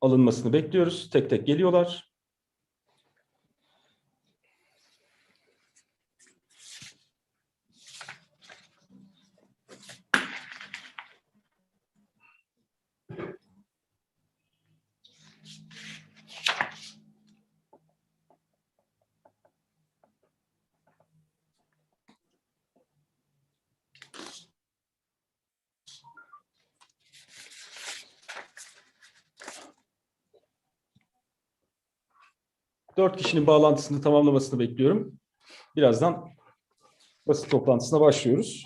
alınmasını bekliyoruz. Tek tek geliyorlar. Dört kişinin bağlantısını tamamlamasını bekliyorum. Birazdan basın toplantısına başlıyoruz.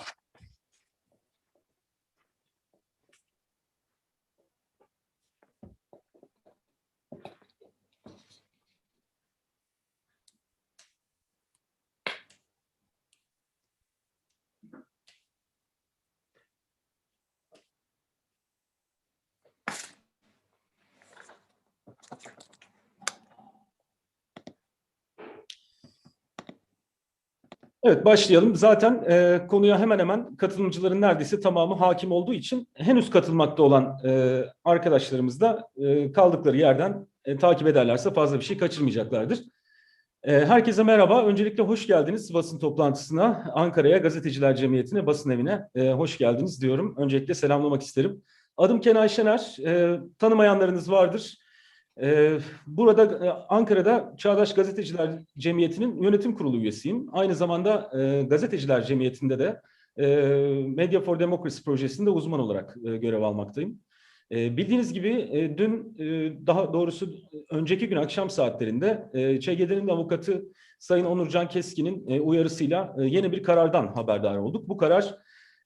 Evet başlayalım. Zaten e, konuya hemen hemen katılımcıların neredeyse tamamı hakim olduğu için henüz katılmakta olan e, arkadaşlarımız da e, kaldıkları yerden e, takip ederlerse fazla bir şey kaçırmayacaklardır. E, herkese merhaba. Öncelikle hoş geldiniz basın toplantısına. Ankara'ya Gazeteciler Cemiyeti'ne, basın evine e, hoş geldiniz diyorum. Öncelikle selamlamak isterim. Adım Kenan Şener. E, tanımayanlarınız vardır. Ee, Burada e, Ankara'da Çağdaş Gazeteciler Cemiyeti'nin yönetim kurulu üyesiyim. Aynı zamanda e, Gazeteciler Cemiyeti'nde de e, Media for Democracy projesinde uzman olarak görev almaktayım. Bildiğiniz gibi dün daha doğrusu önceki gün akşam saatlerinde ÇGD'nin avukatı Sayın Onurcan Keskin'in uyarısıyla yeni bir karardan haberdar olduk. Bu karar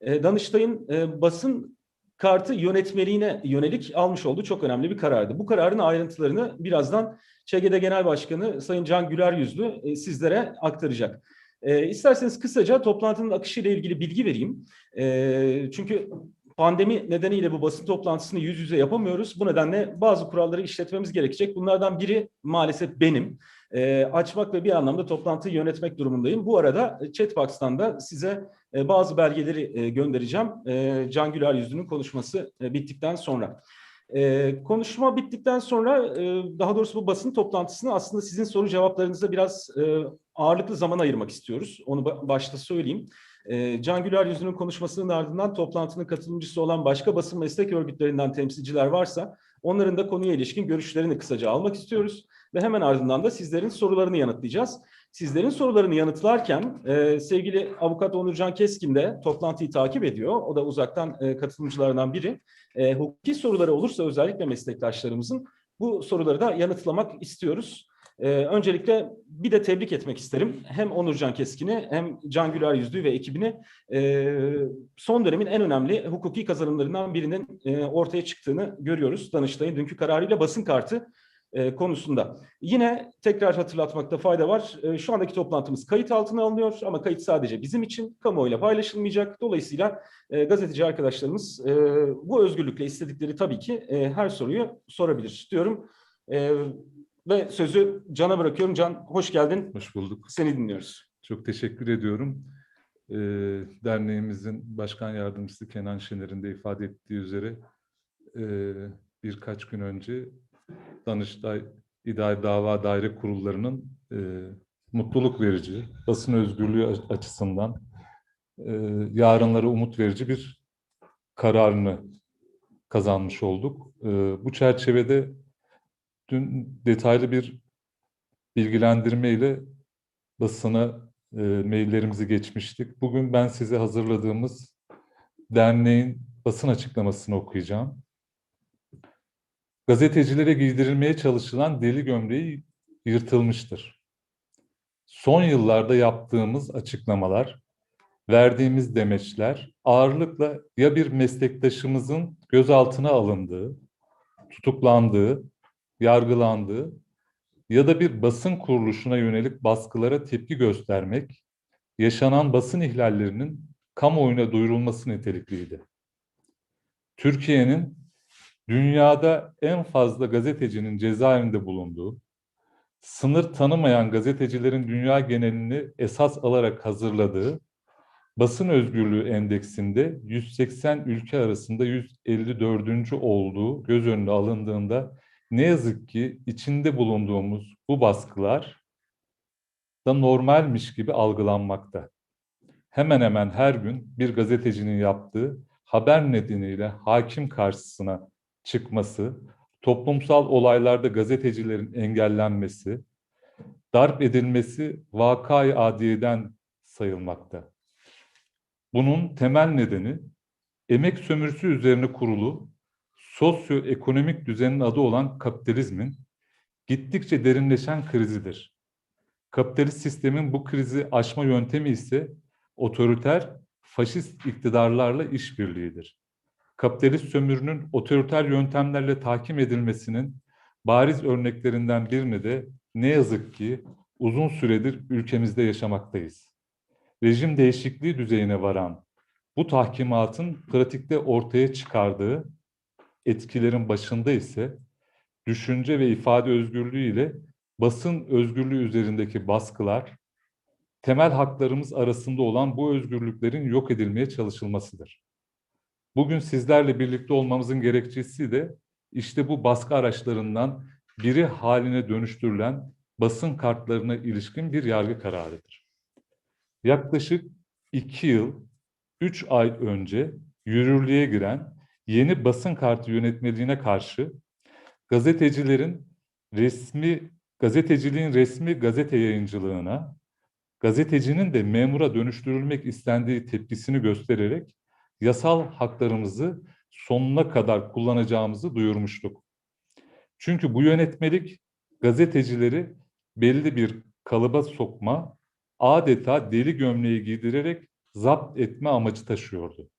Danıştay'ın basın kartı yönetmeliğine yönelik almış olduğu çok önemli bir karardı. Bu kararın ayrıntılarını birazdan ÇGD Genel Başkanı Sayın Can Güler Yüzlü e, sizlere aktaracak. E, isterseniz kısaca toplantının akışıyla ilgili bilgi vereyim. E, çünkü pandemi nedeniyle bu basın toplantısını yüz yüze yapamıyoruz. Bu nedenle bazı kuralları işletmemiz gerekecek. Bunlardan biri maalesef benim. E, açmak ve bir anlamda toplantıyı yönetmek durumundayım. Bu arada Chatbox'tan da size e, bazı belgeleri e, göndereceğim. E, Can Güler Yüzlü'nün konuşması e, bittikten sonra. E, konuşma bittikten sonra e, daha doğrusu bu basın toplantısını aslında sizin soru cevaplarınıza biraz e, ağırlıklı zaman ayırmak istiyoruz. Onu ba- başta söyleyeyim. E, Can Güler Yüzlü'nün konuşmasının ardından toplantının katılımcısı olan başka basın meslek örgütlerinden temsilciler varsa onların da konuya ilişkin görüşlerini kısaca almak istiyoruz. Ve hemen ardından da sizlerin sorularını yanıtlayacağız. Sizlerin sorularını yanıtlarken e, sevgili avukat Onurcan Keskin de toplantıyı takip ediyor. O da uzaktan e, katılımcılarından biri. E, hukuki soruları olursa özellikle meslektaşlarımızın bu soruları da yanıtlamak istiyoruz. E, öncelikle bir de tebrik etmek isterim. Hem Onurcan Keskin'i hem Can Güler Yüzlü ve ekibini e, son dönemin en önemli hukuki kazanımlarından birinin e, ortaya çıktığını görüyoruz. Danıştay'ın dünkü kararıyla basın kartı e, konusunda. Yine tekrar hatırlatmakta fayda var. E, şu andaki toplantımız kayıt altına alınıyor ama kayıt sadece bizim için kamuoyuyla paylaşılmayacak. Dolayısıyla e, gazeteci arkadaşlarımız e, bu özgürlükle istedikleri tabii ki e, her soruyu sorabilir diyorum. E, ve sözü Can'a bırakıyorum. Can hoş geldin. Hoş bulduk. Seni dinliyoruz. Çok teşekkür ediyorum. Ee, derneğimizin başkan yardımcısı Kenan Şener'in de ifade ettiği üzere e, birkaç gün önce Danıştay İdari Dava Daire Kurullarının e, mutluluk verici, basın özgürlüğü açısından e, yarınlara umut verici bir kararını kazanmış olduk. E, bu çerçevede dün detaylı bir bilgilendirme ile basına e, maillerimizi geçmiştik. Bugün ben size hazırladığımız derneğin basın açıklamasını okuyacağım. Gazetecilere giydirilmeye çalışılan deli gömleği yırtılmıştır. Son yıllarda yaptığımız açıklamalar, verdiğimiz demeçler ağırlıkla ya bir meslektaşımızın gözaltına alındığı, tutuklandığı, yargılandığı ya da bir basın kuruluşuna yönelik baskılara tepki göstermek, yaşanan basın ihlallerinin kamuoyuna duyurulması nitelikliydi. Türkiye'nin dünyada en fazla gazetecinin cezaevinde bulunduğu, sınır tanımayan gazetecilerin dünya genelini esas alarak hazırladığı basın özgürlüğü endeksinde 180 ülke arasında 154. olduğu göz önüne alındığında ne yazık ki içinde bulunduğumuz bu baskılar da normalmiş gibi algılanmakta. Hemen hemen her gün bir gazetecinin yaptığı haber nedeniyle hakim karşısına çıkması, toplumsal olaylarda gazetecilerin engellenmesi, darp edilmesi vakayı adiyeden sayılmakta. Bunun temel nedeni emek sömürüsü üzerine kurulu sosyoekonomik düzenin adı olan kapitalizmin gittikçe derinleşen krizidir. Kapitalist sistemin bu krizi aşma yöntemi ise otoriter, faşist iktidarlarla işbirliğidir. Kapitalist sömürünün otoriter yöntemlerle tahkim edilmesinin bariz örneklerinden birini de ne yazık ki uzun süredir ülkemizde yaşamaktayız. Rejim değişikliği düzeyine varan bu tahkimatın pratikte ortaya çıkardığı etkilerin başında ise düşünce ve ifade özgürlüğü ile basın özgürlüğü üzerindeki baskılar, temel haklarımız arasında olan bu özgürlüklerin yok edilmeye çalışılmasıdır. Bugün sizlerle birlikte olmamızın gerekçesi de işte bu baskı araçlarından biri haline dönüştürülen basın kartlarına ilişkin bir yargı kararıdır. Yaklaşık iki yıl, üç ay önce yürürlüğe giren yeni basın kartı yönetmeliğine karşı gazetecilerin resmi gazeteciliğin resmi gazete yayıncılığına, gazetecinin de memura dönüştürülmek istendiği tepkisini göstererek yasal haklarımızı sonuna kadar kullanacağımızı duyurmuştuk. Çünkü bu yönetmelik gazetecileri belli bir kalıba sokma, adeta deli gömleği giydirerek zapt etme amacı taşıyordu.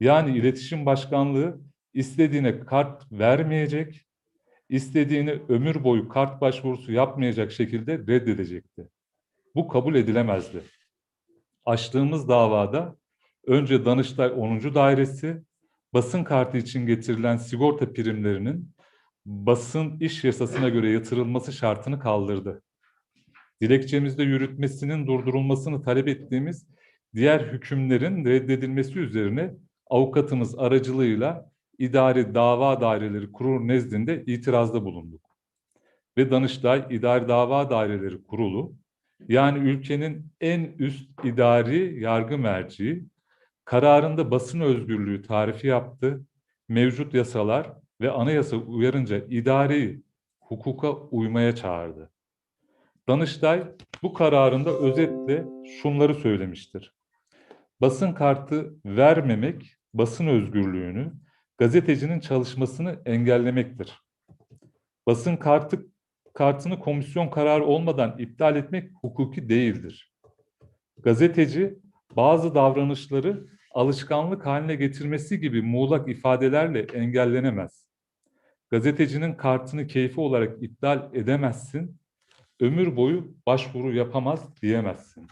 Yani iletişim başkanlığı istediğine kart vermeyecek, istediğini ömür boyu kart başvurusu yapmayacak şekilde reddedecekti. Bu kabul edilemezdi. Açtığımız davada önce Danıştay 10. Dairesi basın kartı için getirilen sigorta primlerinin basın iş yasasına göre yatırılması şartını kaldırdı. Dilekçemizde yürütmesinin durdurulmasını talep ettiğimiz diğer hükümlerin reddedilmesi üzerine avukatımız aracılığıyla idari dava daireleri kurulu nezdinde itirazda bulunduk. Ve Danıştay İdari Dava Daireleri Kurulu yani ülkenin en üst idari yargı merci kararında basın özgürlüğü tarifi yaptı. Mevcut yasalar ve anayasa uyarınca idari hukuka uymaya çağırdı. Danıştay bu kararında özetle şunları söylemiştir. Basın kartı vermemek basın özgürlüğünü, gazetecinin çalışmasını engellemektir. Basın kartı kartını komisyon kararı olmadan iptal etmek hukuki değildir. Gazeteci bazı davranışları alışkanlık haline getirmesi gibi muğlak ifadelerle engellenemez. Gazetecinin kartını keyfi olarak iptal edemezsin, ömür boyu başvuru yapamaz diyemezsin.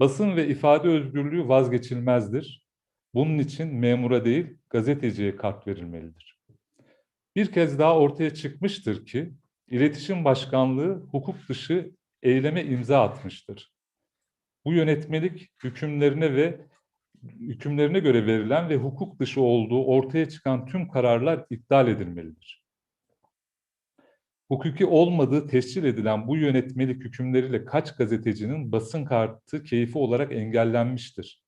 Basın ve ifade özgürlüğü vazgeçilmezdir. Bunun için memura değil, gazeteciye kart verilmelidir. Bir kez daha ortaya çıkmıştır ki, İletişim Başkanlığı hukuk dışı eyleme imza atmıştır. Bu yönetmelik hükümlerine ve hükümlerine göre verilen ve hukuk dışı olduğu ortaya çıkan tüm kararlar iptal edilmelidir. Hukuki olmadığı tescil edilen bu yönetmelik hükümleriyle kaç gazetecinin basın kartı keyfi olarak engellenmiştir?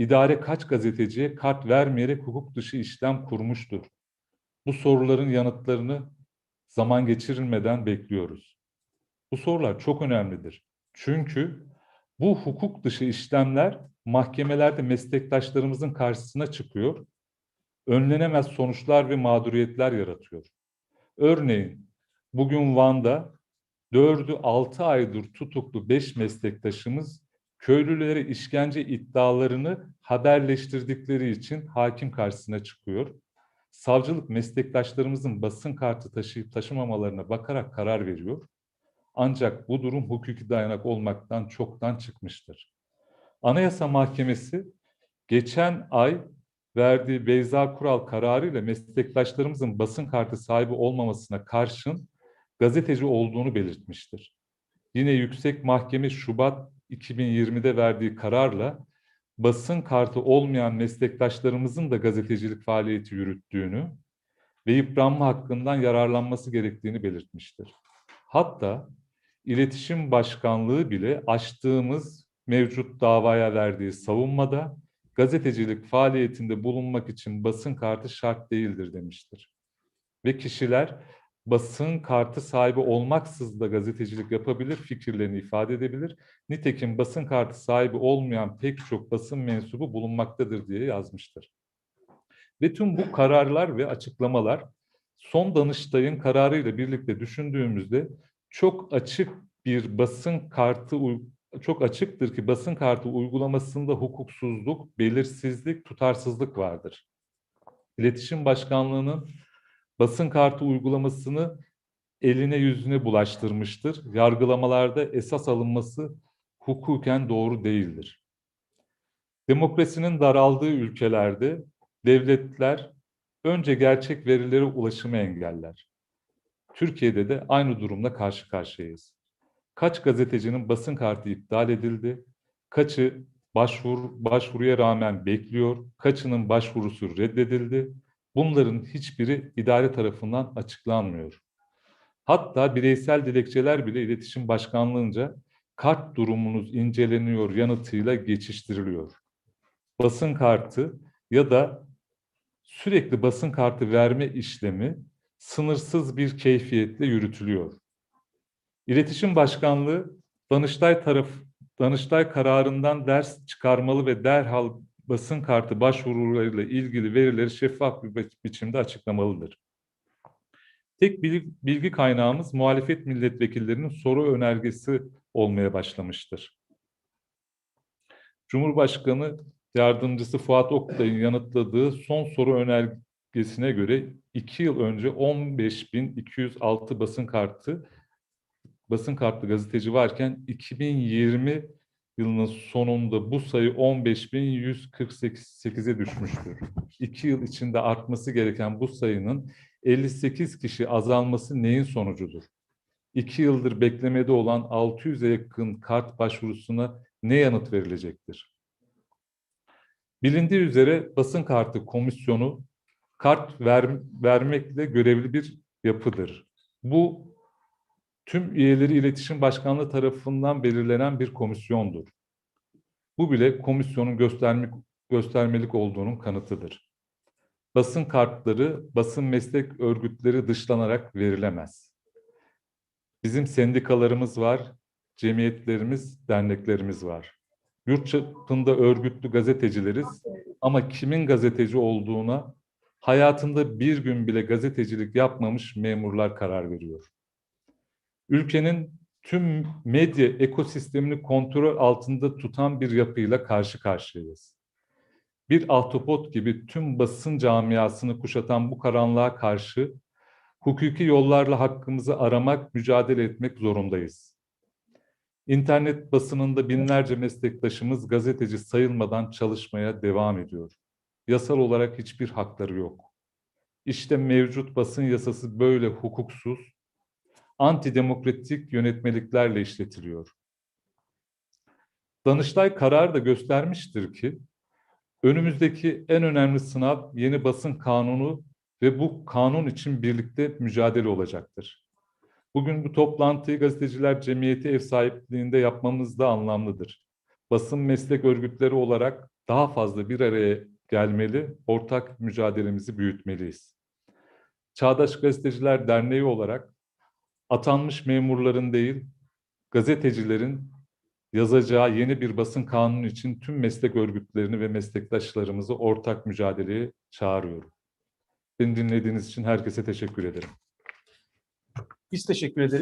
İdare kaç gazeteciye kart vermeyerek hukuk dışı işlem kurmuştur? Bu soruların yanıtlarını zaman geçirilmeden bekliyoruz. Bu sorular çok önemlidir. Çünkü bu hukuk dışı işlemler mahkemelerde meslektaşlarımızın karşısına çıkıyor, önlenemez sonuçlar ve mağduriyetler yaratıyor. Örneğin bugün Van'da 4'ü 6 aydır tutuklu 5 meslektaşımız köylülere işkence iddialarını haberleştirdikleri için hakim karşısına çıkıyor. Savcılık meslektaşlarımızın basın kartı taşıyıp taşımamalarına bakarak karar veriyor. Ancak bu durum hukuki dayanak olmaktan çoktan çıkmıştır. Anayasa Mahkemesi geçen ay verdiği Beyza Kural kararı ile meslektaşlarımızın basın kartı sahibi olmamasına karşın gazeteci olduğunu belirtmiştir. Yine Yüksek Mahkeme Şubat 2020'de verdiği kararla basın kartı olmayan meslektaşlarımızın da gazetecilik faaliyeti yürüttüğünü ve yıpranma hakkından yararlanması gerektiğini belirtmiştir. Hatta İletişim Başkanlığı bile açtığımız mevcut davaya verdiği savunmada gazetecilik faaliyetinde bulunmak için basın kartı şart değildir demiştir. Ve kişiler basın kartı sahibi olmaksız da gazetecilik yapabilir, fikirlerini ifade edebilir. Nitekim basın kartı sahibi olmayan pek çok basın mensubu bulunmaktadır diye yazmıştır. Ve tüm bu kararlar ve açıklamalar son Danıştay'ın kararıyla birlikte düşündüğümüzde çok açık bir basın kartı çok açıktır ki basın kartı uygulamasında hukuksuzluk, belirsizlik, tutarsızlık vardır. İletişim Başkanlığı'nın basın kartı uygulamasını eline yüzüne bulaştırmıştır. Yargılamalarda esas alınması hukuken doğru değildir. Demokrasinin daraldığı ülkelerde devletler önce gerçek verilere ulaşımı engeller. Türkiye'de de aynı durumla karşı karşıyayız. Kaç gazetecinin basın kartı iptal edildi, kaçı başvur, başvuruya rağmen bekliyor, kaçının başvurusu reddedildi. Bunların hiçbiri idare tarafından açıklanmıyor. Hatta bireysel dilekçeler bile iletişim başkanlığınca kart durumunuz inceleniyor yanıtıyla geçiştiriliyor. Basın kartı ya da sürekli basın kartı verme işlemi sınırsız bir keyfiyetle yürütülüyor. İletişim Başkanlığı Danıştay taraf Danıştay kararından ders çıkarmalı ve derhal basın kartı başvurularıyla ilgili verileri şeffaf bir bi- biçimde açıklamalıdır. Tek bilgi, kaynağımız muhalefet milletvekillerinin soru önergesi olmaya başlamıştır. Cumhurbaşkanı Yardımcısı Fuat Oktay'ın yanıtladığı son soru önergesine göre iki yıl önce 15.206 basın kartı basın kartlı gazeteci varken 2020 yılının sonunda bu sayı 15.148'e düşmüştür. İki yıl içinde artması gereken bu sayının 58 kişi azalması neyin sonucudur? İki yıldır beklemede olan 600'e yakın kart başvurusuna ne yanıt verilecektir? Bilindiği üzere basın kartı komisyonu kart ver, vermekle görevli bir yapıdır. Bu tüm üyeleri iletişim başkanlığı tarafından belirlenen bir komisyondur. Bu bile komisyonun göstermek, göstermelik olduğunun kanıtıdır. Basın kartları, basın meslek örgütleri dışlanarak verilemez. Bizim sendikalarımız var, cemiyetlerimiz, derneklerimiz var. Yurt çapında örgütlü gazetecileriz ama kimin gazeteci olduğuna hayatında bir gün bile gazetecilik yapmamış memurlar karar veriyor. Ülkenin tüm medya ekosistemini kontrol altında tutan bir yapıyla karşı karşıyayız. Bir ahtapot gibi tüm basın camiasını kuşatan bu karanlığa karşı hukuki yollarla hakkımızı aramak, mücadele etmek zorundayız. İnternet basınında binlerce meslektaşımız gazeteci sayılmadan çalışmaya devam ediyor. Yasal olarak hiçbir hakları yok. İşte mevcut basın yasası böyle hukuksuz, antidemokratik yönetmeliklerle işletiliyor. Danıştay karar da göstermiştir ki önümüzdeki en önemli sınav yeni basın kanunu ve bu kanun için birlikte mücadele olacaktır. Bugün bu toplantıyı gazeteciler cemiyeti ev sahipliğinde yapmamız da anlamlıdır. Basın meslek örgütleri olarak daha fazla bir araya gelmeli, ortak mücadelemizi büyütmeliyiz. Çağdaş Gazeteciler Derneği olarak atanmış memurların değil, gazetecilerin yazacağı yeni bir basın kanunu için tüm meslek örgütlerini ve meslektaşlarımızı ortak mücadeleye çağırıyorum. Beni dinlediğiniz için herkese teşekkür ederim. Biz teşekkür ederiz.